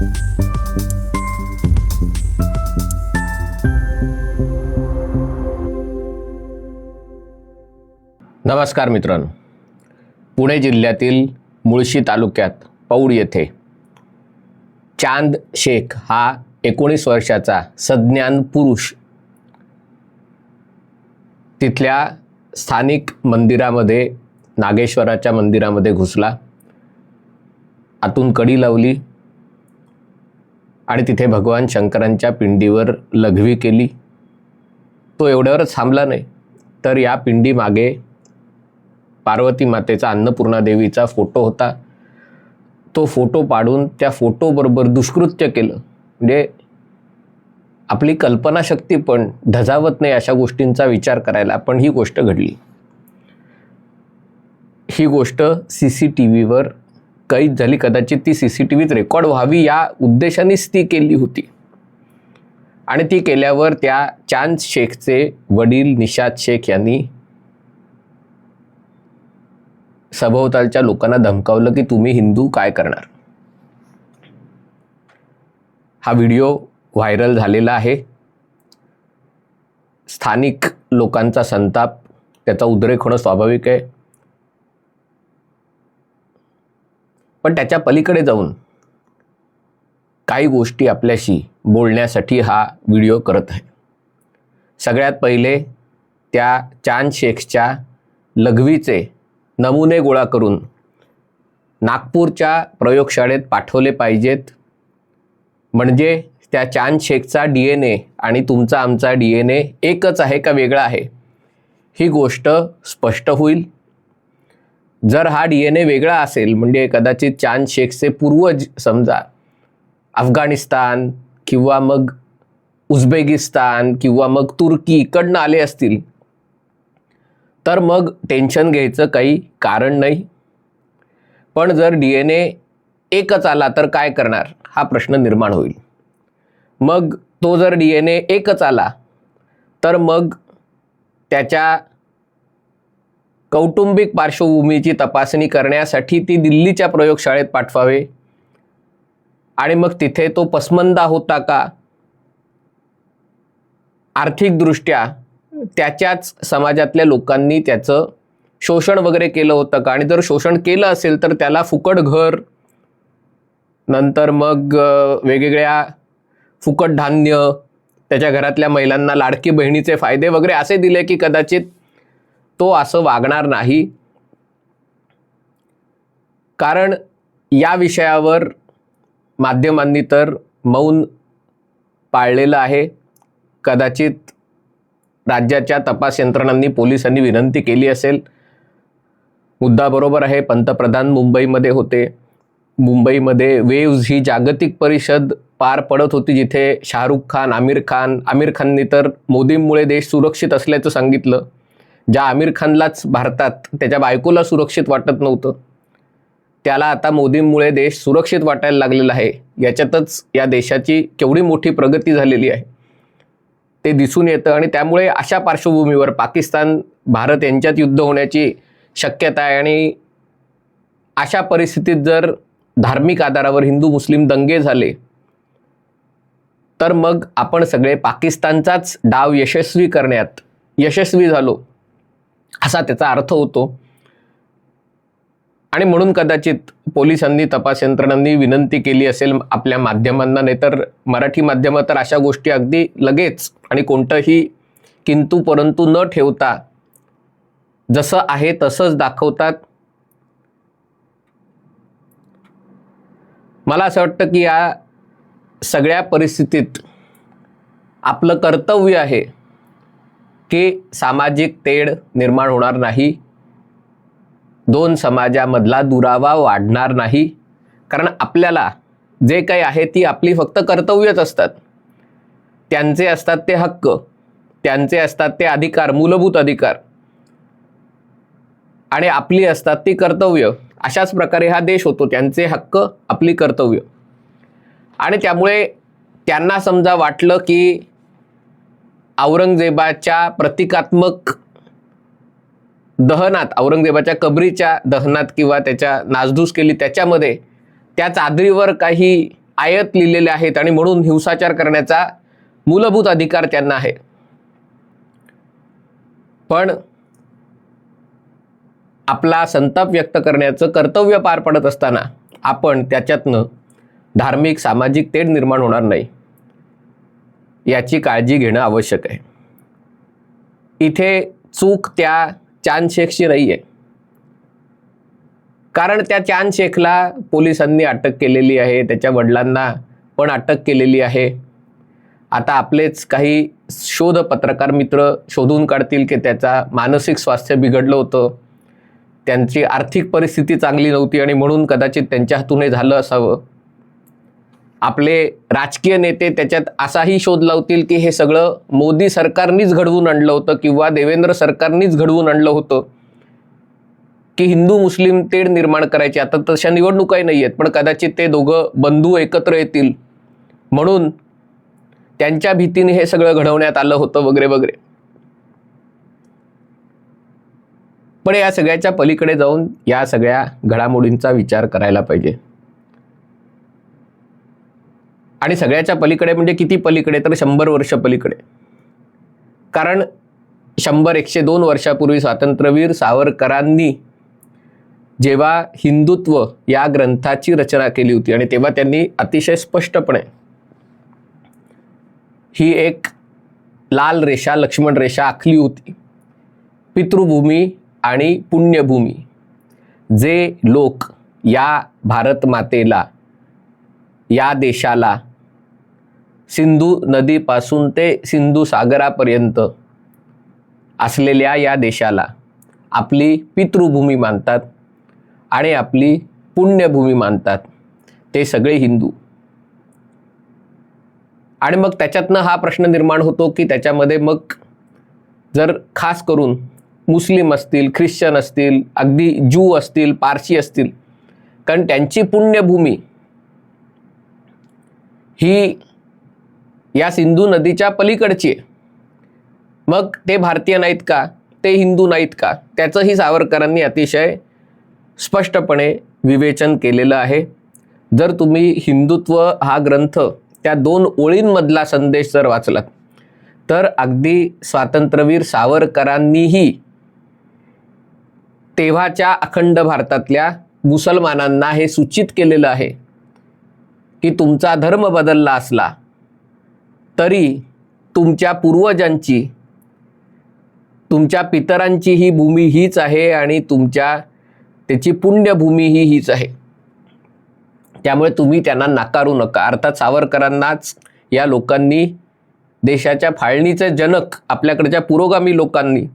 नमस्कार मित्रांनो. पुणे जिल्ह्यातील मुळशी तालुक्यात पौड येथे चांद शेख हा एकोणीस वर्षाचा सज्ञान पुरुष तिथल्या स्थानिक मंदिरामध्ये नागेश्वराच्या मंदिरामध्ये घुसला. आतून कडी लावली. आणि तिथे भगवान शंकरांच्या पिंडीवर लघवी केली. तो एवढ्यावरच थांबला नाही. तर या पिंडीमागे पार्वती मातेचा अन्नपूर्णा देवीचा फोटो होता. तो फोटो पाडून त्या फोटोबरोबर दुष्कृत्य केलं. म्हणजे आपली कल्पनाशक्ती पण धजावत नाही अशा गोष्टींचा विचार करायला पण ही गोष्ट घडली. ही गोष्ट सी सी टी व्हीवर कैद झाली कदाचित ती सी सी टी व्हीत रेकॉर्ड व्हावी या उद्देशानेच ती केली होती. आणि ती केल्यावर त्या चांद शेखचे वडील निशाद शेख यांनी सभोवतालच्या लोकांना धमकावलं की तुम्ही हिंदू काय करणार? हा व्हिडिओ व्हायरल झालेला आहे. स्थानिक लोकांचा संताप त्याचा उद्रेक होणं स्वाभाविक आहे. पण त्याच्या पलीकडे जाऊन काही गोष्टी आपल्याशी बोलण्यासाठी हा व्हिडिओ करत आहे. सगळ्यात पहिले त्या चांद शेखच्या लघवीचे नमुने गोळा करून नागपूरच्या प्रयोगशाळेत पाठवले पाहिजेत. म्हणजे त्या चांद शेखचा डी एन ए आणि तुमचा आमचा डी एन ए एकच आहे का वेगळा आहे? ही गोष्ट स्पष्ट होईल. जर हा डी एन ए वेगळा असेल म्हणजे कदाचित चांद शेखचे पूर्वज समजा अफगाणिस्तान किंवा मग उझबेकिस्तान किंवा मग तुर्की इकडनं आले असतील तर मग टेन्शन घ्यायचं काही कारण नाही. पण जर डी एन ए एकच आला तर काय करणार? हा प्रश्न निर्माण होईल. मग तो जर डी एन ए एकच आला तर मग त्याच्या कौटुंबिक पार्श्वभूमीची तपासणी करण्यासाठी ती दिल्लीच्या प्रयोगशाळेत पाठवावे. आणि मग तिथे तो पसमंदा होता का? आर्थिकदृष्ट्या त्याच्याच समाजातल्या लोकांनी त्याचं शोषण वगैरे केलं होतं का? आणि जर शोषण केलं असेल तर त्याला फुकट घर. नंतर मग वेगवेगळ्या फुकट धान्य त्याच्या घरातल्या महिलांना लाडकी बहिणीचे फायदे वगैरे असे दिले की कदाचित तो असं वागणार नाही. कारण या विषयावर माध्यमांनी तर मौन पाळलेलं आहे. कदाचित राज्याच्या तपास यंत्रणांनी पोलिसांनी विनंती केली असेल. मुद्दा बरोबर आहे पंतप्रधान मुंबईमध्ये होते. मुंबईमध्ये वेव्ज ही जागतिक परिषद पार पडत होती जिथे शाहरुख खान आमिर खान आमिर खाननी तर मोदींमुळे देश सुरक्षित असल्याचं सांगितलं. ज्या आमिर खानलाच भारतात त्याच्या बायकोला सुरक्षित वाटत नव्हतं त्याला आता मोदींमुळे देश सुरक्षित वाटायला लागलेला आहे. याच्यातच या देशाची केवढी मोठी प्रगती झालेली आहे. ते दिसून येतं आणि त्यामुळे अशा पार्श्वभूमीवर पाकिस्तान भारत यांच्यात युद्ध होण्याची शक्यता आहे आणि अशा परिस्थितीत जर धार्मिक आधारावर हिंदू मुस्लिम दंगे झाले तर मग आपण सगळे पाकिस्तानचाच डाव यशस्वी करण्यात यशस्वी झालो. असा त्याचा अर्थ होतो. आणि म्हणून कदाचित पोलिसांनी तपास यंत्रणांनी विनंती केली असेल आपल्या माध्यमांना नाहीतर मराठी माध्यमं तर अशा गोष्टी अगदी लगेच आणि कोणतंही किंतु परंतु न ठेवता जसं आहे तसंच दाखवतात. मला असं वाटतं की या सगळ्या परिस्थितीत आपलं कर्तव्य आहे की सामाजिक तेढ निर्माण होणार नाही. दोन समाजामधला दुरावा वाढणार नाही. कारण आपल्याला जे काही आहे ती आपली फक्त कर्तव्यच असतात. त्यांचे असतात ते हक्क त्यांचे असतात ते अधिकार मूलभूत अधिकार. आणि आपली असतात ती कर्तव्य. अशाच प्रकारे हा देश होतो. त्यांचे हक्क आपली कर्तव्य. आणि त्यामुळे त्यांना समजा वाटलं की औरंगजेबाच्या प्रतिकात्मक दहनात औरंगजेबाच्या कबरीच्या दहनात किंवा त्याच्या नासधूस केली त्याच्यामध्ये त्या चादरीवर काही आयत लिहिलेले आहेत आणि म्हणून हिंसाचार करण्याचा मूलभूत अधिकार त्यांना आहे. पण आपला संताप व्यक्त करण्याचं कर्तव्य पार पडत असताना आपण त्याच्यातनं धार्मिक सामाजिक तेढ निर्माण होणार नाही. याची काळजी घेणं आवश्यक आहे. इथे चूक त्या चांद शेखची नाही आहे कारण त्या चांद शेखला पोलिसांनी अटक केलेली आहे त्याच्या वडिलांना पण अटक केलेली आहे. आता आपलेच काही शोध पत्रकार मित्र शोधून काढतील की त्याचा मानसिक स्वास्थ्य बिघडलं होतं. त्यांची आर्थिक परिस्थिती चांगली नव्हती आणि म्हणून कदाचित त्यांच्या हातून हे झालं असावं. आपले राजकीय नेते त्याच्यात असाही शोध लावतील की हे सगळं मोदी सरकारनीच घडवून आणलं होतं किंवा देवेंद्र सरकारनीच घडवून आणलं होतं की हिंदू मुस्लिम तेढ निर्माण करायची. आता तशा निवडणुकाही नाही आहेत पण कदाचित ते दोघं बंधू एकत्र येतील. म्हणून त्यांच्या भीतीने हे सगळं घडवण्यात आलं होतं वगैरे वगैरे. पण या सगळ्याच्या पलीकडे जाऊन या सगळ्या घडामोडींचा विचार करायला पाहिजे. आणि सगळ्याच्या पलीकडे म्हणजे किती पलीकडे? तर शंभर वर्ष पलीकडे. कारण शंभर एकशे दोन वर्षापूर्वी स्वातंत्र्यवीर सावरकरांनी जेव्हा हिंदुत्व या ग्रंथाची रचना केली होती आणि तेव्हा त्यांनी अतिशय स्पष्टपणे ही एक लाल रेषा लक्ष्मण रेषा आखली होती. पितृभूमी आणि पुण्यभूमी. जे लोक या भारत मातेला या देशाला सिंधू नदीपासून ते सिंधू सागरापर्यंत असलेल्या या देशाला आपली पितृभूमी मानतात आणि आपली पुण्यभूमी मानतात. ते सगळे हिंदू. आणि मग त्याच्यातनं हा प्रश्न निर्माण होतो की त्याच्यामध्ये मग जर खास करून मुस्लिम असतील ख्रिश्चन असतील अगदी जू असतील पारशी असतील कारण त्यांची पुण्यभूमी ही या सिंधू नदीच्या पलीकडची आहे. मग ते भारतीय नाहीत का? ते हिंदू नाहीत का? त्याचंही सावरकरांनी अतिशय स्पष्टपणे विवेचन केलेलं आहे. जर तुम्ही हिंदुत्व हा ग्रंथ त्या दोन ओळींमधला संदेश जर वाचलात तर अगदी स्वातंत्र्यवीर सावरकरांनीही तेव्हाच्या अखंड भारतातल्या मुसलमानांना हे सूचित केलेलं आहे की तुमचा धर्म बदलला असला तरी तुमच्या पूर्वजांची तुमच्या पितरांची ही भूमी हीच आहे आणि तुमच्या त्याची पुण्यभूमी ही हीच आहे. त्यामुळे तुम्ही त्यांना नाकारू नका. अर्थात सावरकरांनाच या लोकांनी देशाच्या फाळणीचे जनक आपल्याकडच्या पुरोगामी लोकांनी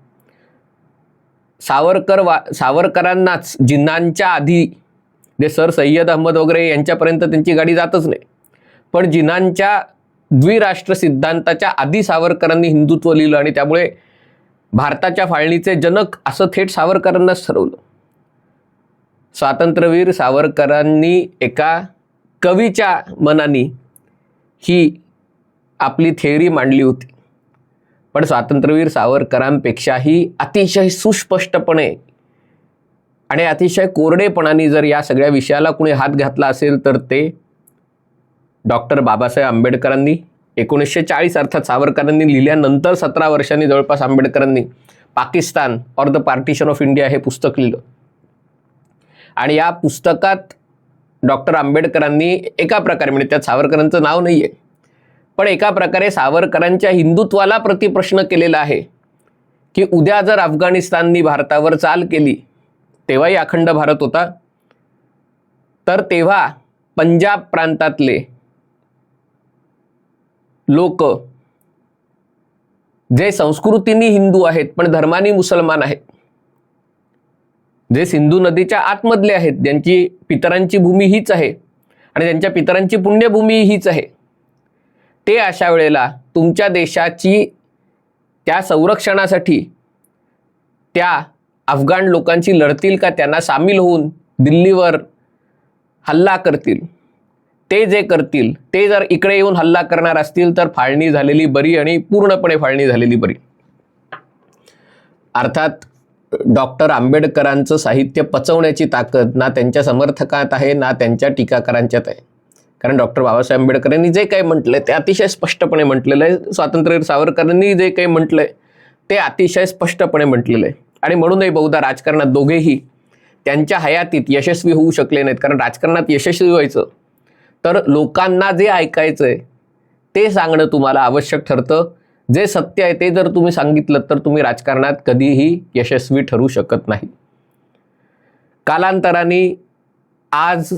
सावरकर वा सावरकरांनाच जिन्नांच्या आधी जे सर सय्यद अहमद वगैरे यांच्यापर्यंत त्यांची गाडी जातच नाही. पण जिन्नांच्या द्विराष्ट्र सिद्धांताच्या आधी सावरकरांनी हिंदुत्व लिहिलं आणि त्यामुळे भारताच्या फाळणीचे जनक असं थेट सावरकरांनाच ठरवलं. स्वातंत्र्यवीर सावरकरांनी एका कवीच्या मनाने ही आपली थेअरी मांडली होती. पण स्वातंत्र्यवीर सावरकरांपेक्षाही अतिशय सुस्पष्टपणे आणि अतिशय कोरडेपणाने जर या सगळ्या विषयाला कुणी हात घातला असेल तर ते डॉक्टर बाबासाहेब आंबेडकरांनी एकोणीसशे चाळीस अर्थात सावरकरांनी लिहिल्यानंतर सतरा वर्षांनी जवळपास आंबेडकरांनी Pakistan or the partition of India हे पुस्तक लिहिलं. आणि या पुस्तकात डॉक्टर आंबेडकरांनी एका प्रकारे म्हणजे त्यात सावरकरांचं नाव नाही आहे पण एका प्रकारे सावरकरांच्या हिंदुत्वाला प्रतिप्रश्न केलेला आहे की उद्या जर अफगाणिस्ताननी भारतावर चाल केली तेव्हाही अखंड भारत होता तर तेव्हा पंजाब प्रांतातले लोक. जे संस्कृतीनी हिंदू आहेत पण धर्माने मुसलमान आहेत. जे सिंधू नदीच्या आतमधले आहेत ज्यांची पितरांची भूमी हीच आहे आणि त्यांच्या पितरांची पुण्यभूमी हीच आहे. ते अशा वेळेला तुमच्या देशाची त्या संरक्षणासाठी त्या अफगाण लोकांची लढतील का? त्यांना सामील होऊन दिल्लीवर हल्ला करतील. ते जे करतील ते जर इकडे येऊन हल्ला करणार असतील तर फाळणी झालेली बरी आणि पूर्णपणे फाळणी झालेली बरी. अर्थात डॉक्टर आंबेडकरांचं साहित्य पचवण्याची ताकद ना त्यांच्या समर्थकात आहे ना त्यांच्या टीकाकारांच्यात आहे. कारण डॉक्टर बाबासाहेब आंबेडकरांनी जे काही म्हटलंय ते अतिशय स्पष्टपणे म्हटलेलं आहे. स्वातंत्र्यवीर सावरकरांनी जे काही म्हटलंय ते अतिशय स्पष्टपणे म्हटलेलं आहे. आणि म्हणूनही बहुधा राजकारणात दोघेही त्यांच्या हयातीत यशस्वी होऊ शकले नाहीत. कारण राजकारणात यशस्वी व्हायचं तर लोकांना जे ऐकायचं आहे ते सांगणं तुम्हाला आवश्यक ठरतं. जे सत्य आहे ते जर तुम्ही सांगितलं तर तुम्ही राजकारणात कधीही यशस्वी ठरू शकत नाही. कालांतराने आज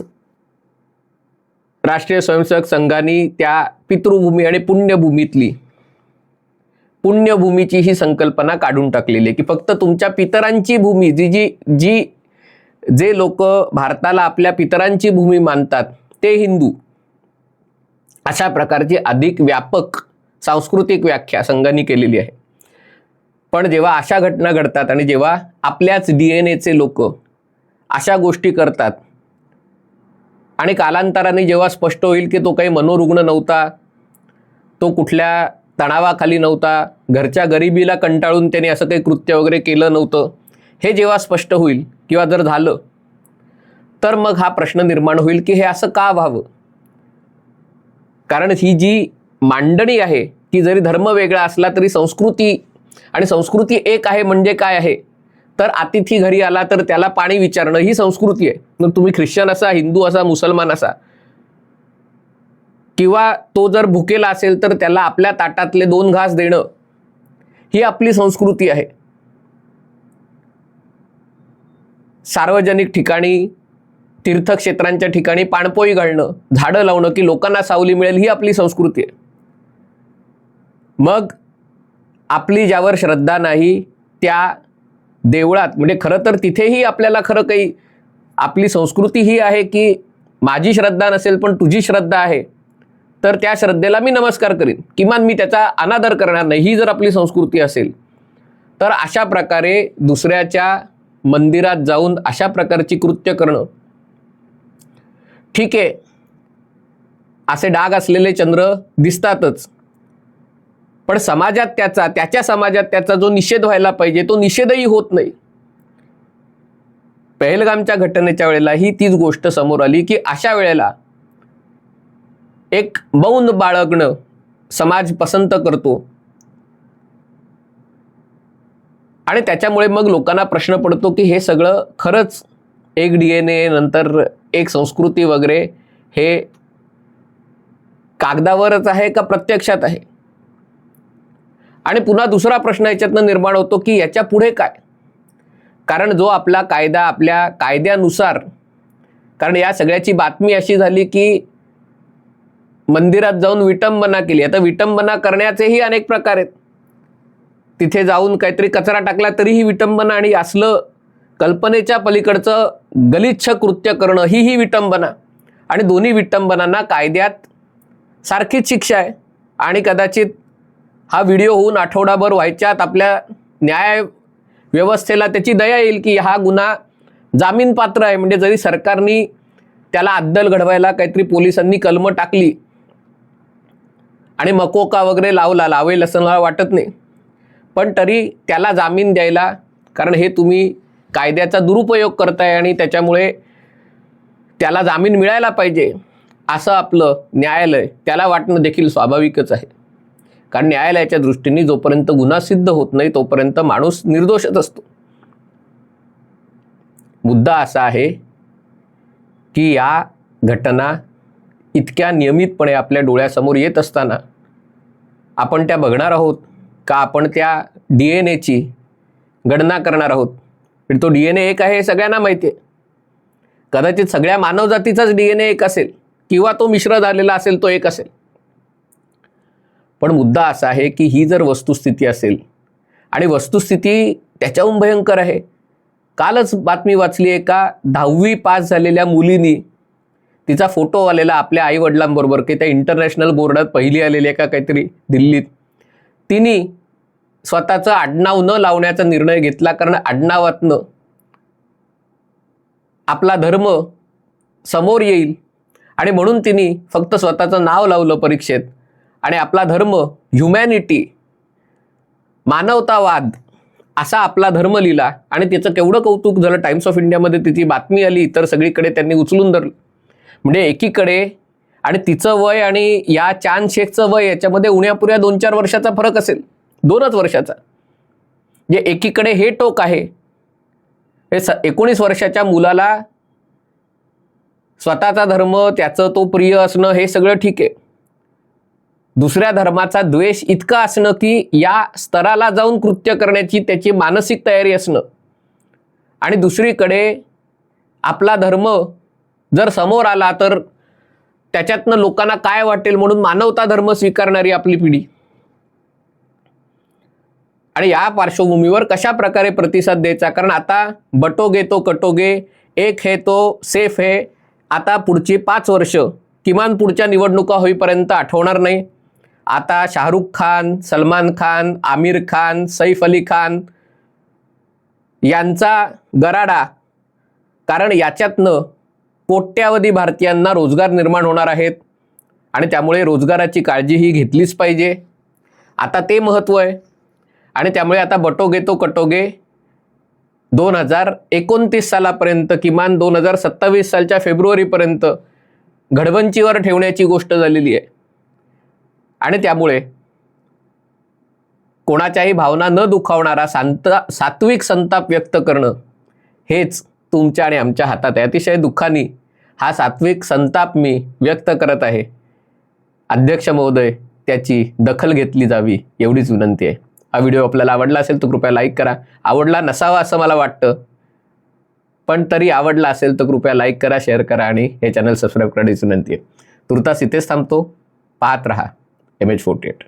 राष्ट्रीय स्वयंसेवक संघाने त्या पितृभूमी आणि पुण्यभूमीतली पुण्यभूमीची ही संकल्पना काढून टाकलेली आहे की फक्त तुमच्या पितरांची भूमी जी जी जी जे लोक भारताला आपल्या पितरांची भूमी मानतात ते हिंदू. अशा प्रकारची अधिक व्यापक सांस्कृतिक व्याख्या संघाने केलेली आहे. पण जेव्हा अशा घटना घडतात आणि जेव्हा आपल्याच डी एन एचे लोक अशा गोष्टी करतात आणि कालांतराने जेव्हा स्पष्ट होईल की तो काही मनोरुग्ण नव्हता तो कुठल्या तणावाखाली नव्हता घरच्या गरिबीला कंटाळून त्याने असं काही कृत्य वगैरे केलं नव्हतं हे जेव्हा स्पष्ट होईल किंवा जर झालं तर मग हा प्रश्न निर्माण होईल की हे असं का व्हावं? कारण ही जी मांडणी आहे ती जरी धर्म वेगळा असला तरी संस्कृती आणि संस्कृती एक आहे म्हणजे काय आहे? तर अतिथी घरी आला तर त्याला पाणी विचारणं ही संस्कृती आहे. मग तुम्ही ख्रिश्चन असा हिंदू असा मुसलमान असा. किंवा तो जर भुकेला असेल तर त्याला आपल्या ताटातले दोन घास देणं ही आपली संस्कृती आहे. सार्वजनिक ठिकाणी तीर्थक्षेत्रांच्या ठिकाणी पाणपोई घालणं झाडं लावणं की लोकांना सावली मिळेल ही आपली संस्कृती आहे. मग आपली ज्यावर श्रद्धा नाही त्या देवळात म्हणजे खरं तर तिथेही आपल्याला खरं काही आपली संस्कृती ही आहे की माझी श्रद्धा नसेल पण तुझी श्रद्धा आहे तर त्या श्रद्धेला मी नमस्कार करीन. किमान मी त्याचा अनादर करणार नाही ही जर आपली संस्कृती असेल तर अशा प्रकारे दुसऱ्याच्या मंदिरात जाऊन अशा प्रकारची कृत्य करणं ठीक आहे. असे डाग असलेले चंद्र दिसतातच. पण समाजात त्याचा त्याच्या समाजात त्याचा जो निषेध व्हायला पाहिजे तो निषेधही होत नाही. पहलगामच्या घटनेच्या वेळेला ही तीच गोष्ट समोर आली की अशा वेळेला एक मौन बाळगणं समाज पसंत करतो. आणि त्याच्यामुळे मग लोकांना प्रश्न पडतो की हे सगळं खरंच एक डी एन ए नंतर एक संस्कृती वगैरे हे कागदावरच आहे का प्रत्यक्षात आहे? आणि पुन्हा दुसरा प्रश्न याच्यातनं निर्माण होतो की याच्यापुढे काय? कारण जो आपला कायदा आपल्या कायद्यानुसार कारण या सगळ्याची बातमी अशी झाली की मंदिरात जाऊन विटंबना केली. आता विटंबना करण्याचेही अनेक प्रकार आहेत. तिथे जाऊन काहीतरी कचरा टाकला तरीही विटंबना आणि असलं कल्पनेच्या पलीकडचं गलिच्छ कृत्य करणं ही ही विटंबना. आणि दोन्ही विटंबनांना कायद्यात सारखीच शिक्षा आहे. आणि कदाचित हा व्हिडिओ होऊन आठवडाभर व्हायच्यात आपल्या न्याय व्यवस्थेला त्याची दया येईल की हा गुन्हा जामीनपात्र आहे. म्हणजे जरी सरकारनी त्याला अद्दल घडवायला काहीतरी पोलिसांनी कलमं टाकली आणि मकोका वगैरे लावला लावेल असं मला वाटत नाही. पण तरी त्याला जामीन द्यायला कारण हे तुम्ही कायद्याचा दुरुपयोग करताय आणि त्याच्यामुळे त्याला जामीन मिळायला पाहिजे असं आपलं न्यायालय त्याला वाटणं देखील स्वाभाविकच आहे. कारण न्यायालयाच्या दृष्टीने जोपर्यंत गुन्हा सिद्ध होत नाही तोपर्यंत माणूस निर्दोषच असतो. मुद्दा असा आहे की या घटना इतक्या नियमितपणे आपल्या डोळ्यासमोर येत असताना आपण त्या बघणार आहोत का आपण त्या डी एन एची गणना करणार आहोत? पण तो डी एन ए एक आहे हे सगळ्यांना माहिती आहे. कदाचित सगळ्या मानवजातीचाच डी एन ए एक असेल किंवा तो मिश्र झालेला असेल तो एक असेल. पण मुद्दा असा आहे की ही जर वस्तुस्थिती असेल आणि वस्तुस्थिती त्याच्याहून भयंकर आहे. कालच बातमी वाचली आहे का दहावी पास झालेल्या मुलीनी तिचा फोटो आलेला आपल्या आईवडिलांबरोबर की त्या इंटरनॅशनल बोर्डात पहिली आलेली आहे का काहीतरी दिल्लीत. तिने स्वतःचं आडनाव न लावण्याचा निर्णय घेतला कारण आडनावातनं आपला धर्म समोर येईल. आणि म्हणून तिने फक्त स्वतःचं नाव लावलं परीक्षेत. आणि आपला धर्म ह्युमॅनिटी मानवतावाद असा आपला धर्म लिहिला. आणि त्याचं केवढं कौतुक झालं टाइम्स ऑफ इंडियामध्ये तिची बातमी आली तर सगळीकडे त्यांनी उचलून धरलं. म्हणजे एकीकडे आणि तिचं वय आणि या चांद शेखचं वय याच्यामध्ये उण्यापुऱ्या दोन चार वर्षाचा फरक असेल. दोनच वर्षाचा. जे एकीकडे हे टोक आहे हे स एकोणीस वर्षाच्या मुलाला स्वतःचा धर्म त्याचं तो प्रिय असणं हे सगळं ठीक आहे. दुसऱ्या धर्माचा द्वेष इतका असणं की या स्तराला जाऊन कृत्य करण्याची त्याची मानसिक तयारी असणं. आणि दुसरीकडे आपला धर्म जर समोर आला तर त्याच्यातनं लोकांना काय वाटेल म्हणून मानवता धर्म स्वीकारणारी आपली पिढी. आणि या पार्श्वभूमीवर कशा प्रकारे प्रतिसाद द्यायचा? कारण आता बटोगे तो कटोगे एक हे तो सेफ हे. आता पुढची पाच वर्ष किमान पुढच्या निवडणुका होईपर्यंत आठवणार नाही. आता शाहरुख खान सलमान खान आमिर खान सैफ अली खान यांचा गराडा कारण याच्यातनं कोट्यावधी भारतीयांना रोजगार निर्माण होणार आहेत. आणि त्यामुळे रोजगाराची काळजी ही घेतलीच पाहिजे. आता ते महत्त्व आहे. आणि त्यामुळे आता बटोगे तो कटोगे दोन हजार एकोणतीस सालापर्यंत किमान दोन हजार सत्तावीस सालच्या फेब्रुवारीपर्यंत घडवंचीवर ठेवण्याची गोष्ट झालेली आहे. आणि त्यामुळे कोणाच्याही भावना न दुखावणारा शांत सात्विक संताप व्यक्त करणं हेच तुमच्या आणि आमच्या हातात आहे. अतिशय दुःखाने हा सात्विक संताप मी व्यक्त करत आहे. अध्यक्ष महोदय त्याची दखल घेतली जावी एवढीच विनंती आहे. हा व्हिडिओ आपल्याला आवडला असेल तर कृपया लाईक करा. आवडला नसावा असं मला वाटतं. पण तरी आवडला असेल तर कृपया लाईक करा शेअर करा आणि हे चॅनल सबस्क्राईब करण्याची विनंती आहे. तुर्तास इथेच थांबतो. पाहत रहा. M H forty eight